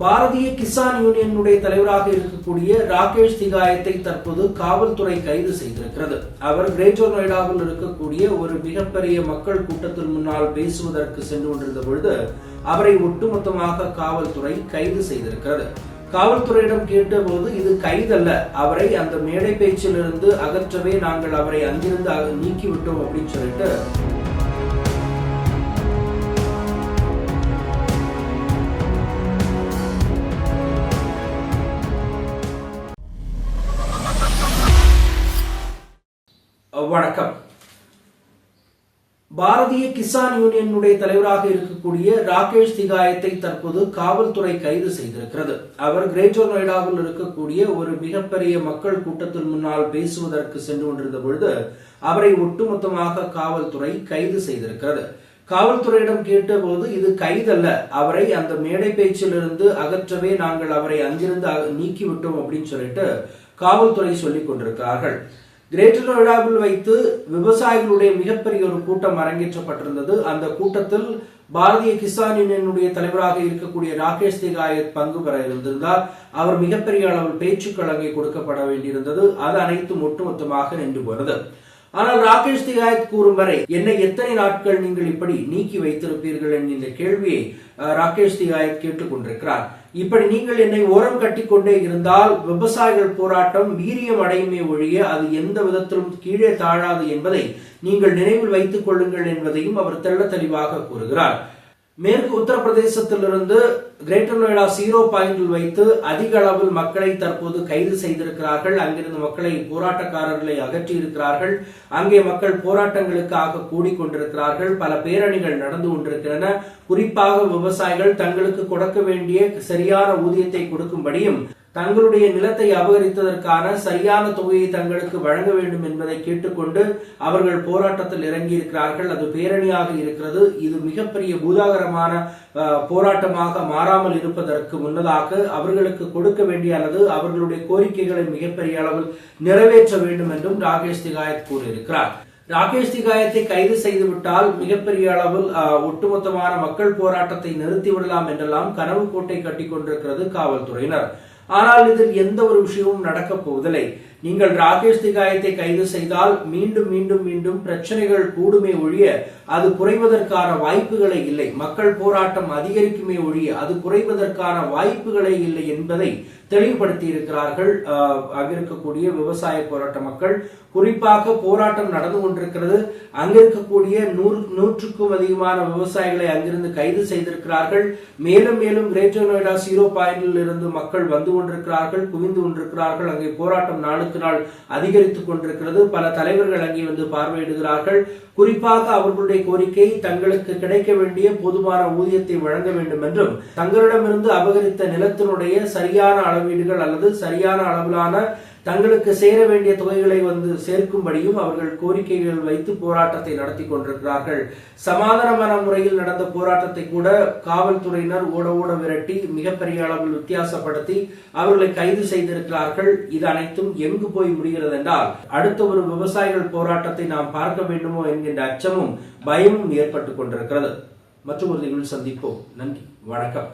பாரதிய கிசான் யூனியனுடைய தலைவராக இருக்கக்கூடிய ராகேஷ் திகாயத்தை தற்போது காவல்துறை கைது செய்திருக்கிறது. அவர் கிரேட்டர் நொய்டாவில் இருக்கக்கூடிய ஒரு மிகப்பெரிய மக்கள் கூட்டத்தின் முன்னால் பேசுவதற்கு சென்று கொண்டிருந்த பொழுது அவரை ஒட்டுமொத்தமாக காவல்துறை கைது செய்திருக்கிறது. காவல்துறையிடம் கேட்டபோது இது கைதல்ல. அவரை அந்த மேடை பேச்சிலிருந்து அகற்றவே நாங்கள் அவரை அங்கிருந்து அக- நீக்கிவிட்டோம் அப்படின்னு சொல்லிட்டு வணக்கம். பாரதிய கிசான் யூனியனுடைய தலைவராக இருக்கக்கூடிய ராகேஷ் திகாயத்தை தற்போது காவல்துறை கைது செய்திருக்கிறது. அவர் கிரேட்டர் நொய்டாவில் இருக்கக்கூடிய ஒரு மிகப்பெரிய மக்கள் கூட்டத்தின் முன்னால் பேசுவதற்கு சென்று கொண்டிருந்த பொழுது அவரை ஒட்டுமொத்தமாக காவல்துறை கைது செய்திருக்கிறது. காவல்துறையிடம் கேட்டபோது இது கைதல்ல அவரை அந்த மேடை பேச்சிலிருந்து அகற்றவே நாங்கள் அவரை அங்கிருந்து நீக்கிவிட்டோம் அப்படின்னு சொல்லிட்டு காவல்துறை சொல்லிக் கொண்டிருக்கிறார்கள். கிரேட்டர் நொய்டாவில் வைத்து விவசாயிகளுடைய மிகப்பெரிய ஒரு கூட்டம் அரங்கேற்றப்பட்டிருந்தது. அந்த கூட்டத்தில் பாரதிய கிசான் யூனியனுடைய தலைவராக இருக்கக்கூடிய ராகேஷ் திகாயத் பங்கு பெற இருந்திருந்தார். அவர் மிகப்பெரிய அளவில் பேச்சுக்கள் அங்கே கொடுக்கப்பட வேண்டியிருந்தது. அது அனைத்தும் ஒட்டுமொத்தமாக நின்று போனது. ஆனால் ராகேஷ் திகாயத் கூறும் வரை என்னை எத்தனை நாட்கள் நீங்கள் இப்படி நீக்கி வைத்திருப்பீர்கள்? என்கின்ற கேள்வியை ராகேஷ் திகாயத் கேட்டுக் கொண்டிருக்கிறார் இப்படி நீங்கள் என்னை ஓரம் கட்டிக்கொண்டே இருந்தால் விவசாயிகள் போராட்டம் வீரியம் அடையுமே ஒழிய அது எந்த விதத்திலும் கீழே தாழாது என்பதை நீங்கள் நினைவில் வைத்துக் கொள்ளுங்கள் என்பதையும் அவர் தெள்ள தெளிவாக கூறுகிறார். மேற்கு உத்தரப்பிரதேசத்திலிருந்து கிரேட்டர் நொய்டா சீரோ பாயிண்டில் வைத்து அதிக அளவில் மக்களை தற்போது கைது செய்திருக்கிறார்கள். அங்கிருந்து மக்களை போராட்டக்காரர்களை அகற்றி இருக்கிறார்கள் அங்கே மக்கள் போராட்டங்களுக்காக கூடிக்கொண்டிருக்கிறார்கள். பல பேரணிகள் நடந்து கொண்டிருக்கின்றன. குறிப்பாக விவசாயிகள் தங்களுக்கு கொடுக்க வேண்டிய சரியான ஊதியத்தை கொடுக்கும்படியும் தங்களுடைய நிலத்தை அபகரித்ததற்கான சரியான தொகையை தங்களுக்கு வழங்க வேண்டும் என்பதை கேட்டுக்கொண்டு அவர்கள் போராட்டத்தில் இறங்கி இருக்கிறார்கள் அது பேரணியாக இருக்கிறது. இது மிகப்பெரிய பூதாகரமான போராட்டமாக மாறாமல் இருப்பதற்கு முன்னதாக அவர்களுக்கு கொடுக்க வேண்டிய அல்லது அவர்களுடைய கோரிக்கைகளை மிகப்பெரிய அளவில் நிறைவேற்ற வேண்டும் என்றும் ராகேஷ் திகாயத் கூறியிருக்கிறார். ராகேஷ் திகாயத்தை கைது செய்துவிட்டால் மிகப்பெரிய அளவில் ஒட்டுமொத்தமான மக்கள் போராட்டத்தை நிறுத்திவிடலாம் என்றெல்லாம் கனவு கோட்டை கட்டி கொண்டிருக்கிறது காவல்துறையினர். ஆனால் இதில் எந்த ஒரு விஷயமும் நடக்கப் போவதில்லை. நீங்கள் ராகேஷ் திகாயத்தை கைது செய்தால் மீண்டும் மீண்டும் மீண்டும் பிரச்சனைகள் கூடுமே ஒழிய அது குறைவதற்கான வாய்ப்புகளே இல்லை. மக்கள் போராட்டம் அதிகரிக்குமே ஒழிய அது குறைவதற்கான வாய்ப்புகளே இல்லை என்பதை தெளிவுபடுத்தி இருக்கிறார்கள் அங்கிருக்கக்கூடிய விவசாய போராட்ட மக்கள். குறிப்பாக போராட்டம் நடந்து கொண்டிருக்கிறது. அங்கிருக்கக்கூடிய நூறு நூற்றுக்கும் அதிகமான விவசாயிகளை அங்கிருந்து கைது செய்திருக்கிறார்கள். மேலும் மேலும் கிரேட்டர் நொய்டா ஜீரோ பாயிண்டில் இருந்து மக்கள் வந்து கொண்டிருக்கிறார்கள் குவிந்து கொண்டிருக்கிறார்கள். அங்கே போராட்டம் நாளுக்கு நாள் அதிகரித்துக் கொண்டிருக்கிறது. பல தலைவர்கள் அங்கே வந்து பார்வையிடுகிறார்கள். குறிப்பாக அவர்களுடைய கோரிக்கை தங்களுக்கு கிடைக்க வேண்டிய போதுமான ஊதியத்தை வழங்க வேண்டும் என்றும் தங்களிடமிருந்து அபகரித்த நிலத்தினுடைய சரியான அளவீடுகள் அல்லது சரியான அளவிலான தங்களுக்கு சேர வேண்டிய தொகைகளை வந்து சேர்க்கும்படியும் அவர்கள் கோரிக்கைகள் வைத்து போராட்டத்தை நடத்தி கொண்டிருக்கிறார்கள். சமாதானமான முறையில் நடந்த போராட்டத்தை கூட காவல்துறையினர் ஓட ஓட விரட்டி மிகப்பெரிய அளவில் வித்தியாசப்படுத்தி அவர்களை கைது செய்திருக்கிறார்கள். இது அனைத்தும் எங்கு போய் முடிகிறது என்றால் அடுத்த ஒரு விவசாயிகள் போராட்டத்தை நாம் பார்க்க வேண்டுமோ என்கின்ற அச்சமும் பயமும் ஏற்பட்டுக் கொண்டிருக்கிறது. மற்றும் ஒரு நிகழ்வு சந்திப்போம். நன்றி. வணக்கம்.